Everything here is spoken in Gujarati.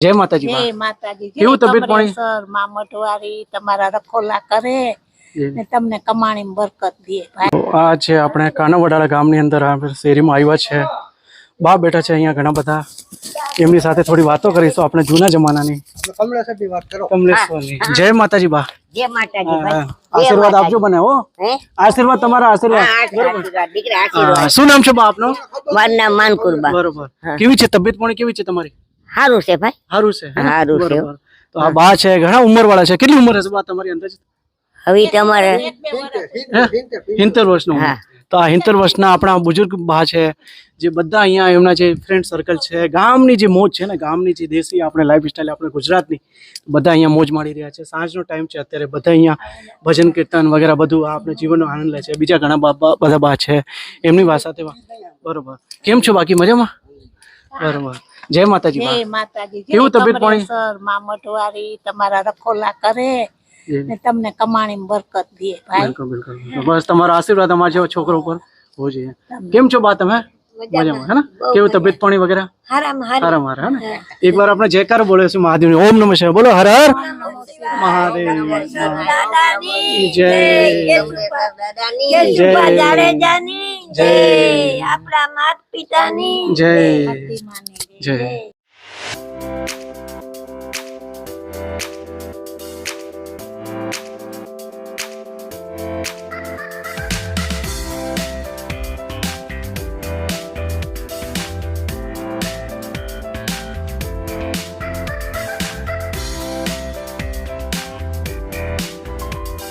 જય માતાજી જય માતાજી. કેવું તબિયત પાણી? સર મા મઢવારી તમારા રખોલા કરે ને તમને કમાણી બરકત દે આ છે આપણે કાનાવડાળા ગામની અંદર શેરીમાં આવ્યા છે. બા બેઠા છે અહીંયા ઘણા બધા. એમની સાથે થોડી વાતો કરીશું આપણે જૂના જમાનાની. કમલેશ્વરની જય માતાજી બા. જય માતાજી. આશીર્વાદ આપજો મને હો. આશીર્વાદ તમારા આશીર્વાદ. શું નામ છે બા આપનું? મારું નામ માનકુરબા બરોબર. કેવી છે તબિયત પાણી? કેવી છે તમારી? સારું છે ભાઈ. સારું છે હારું સારું છે. તો આ બા છે ઘણા ઉંમર વાળા છે. કેટલી ઉંમર હશે બા તમારી અંદાજ? હવે તમારે હિંતેર વર્ષનું હા. તો આ હિંતેર વર્ષના આપણા બુજુર્ગ બા છે જે બધા અહીંયા એમના જે ફ્રેન્ડ સર્કલ છે ગામની જે મોજ છે ને ગામની જે દેશી આપણે લાઈફસ્ટાઈલ આપણે ગુજરાતની બધા અહીંયા મોજ માણી રહ્યા છે. સાંજનો ટાઈમ છે અત્યારે બધા અહીંયા ભજન કીર્તન વગેરે બધું આપણે જીવનનો આનંદ લે છે. બીજા ઘણા બધા બા છે. એમની વાત સાથે બરોબર. કેમ છો બાકી? મજામાં? બરોબર. જય માતાજી બા. જય માતાજી. જય કેવું તબિયત પાણી? કમળેશ્વર, મા મઢવારી તમારા રખોલા કરે જય. ને તમને કમાણી બરકત દે ભાઈ. બિલકુલ બિલકુલ. તો બસ તમારો આશીર્વાદ અમારા જેવા છોકરો ઉપર હોવો જોઈએ. કેમ છો બા તમે? મજામાં. હે ને? કેવું તબિયત પાણી વગેરે? હારામ હારી. હર હર હે ને? એક વાર આપણે જયકાર બોલે છે મહાદેવ ઓમ નમઃ શિવાય. બોલો હર હર. મહાદેવ. દાદાની. જય. દાદાની. જય. જય જાડેજાની. જય. આપણા માત પિતાની જય માની જય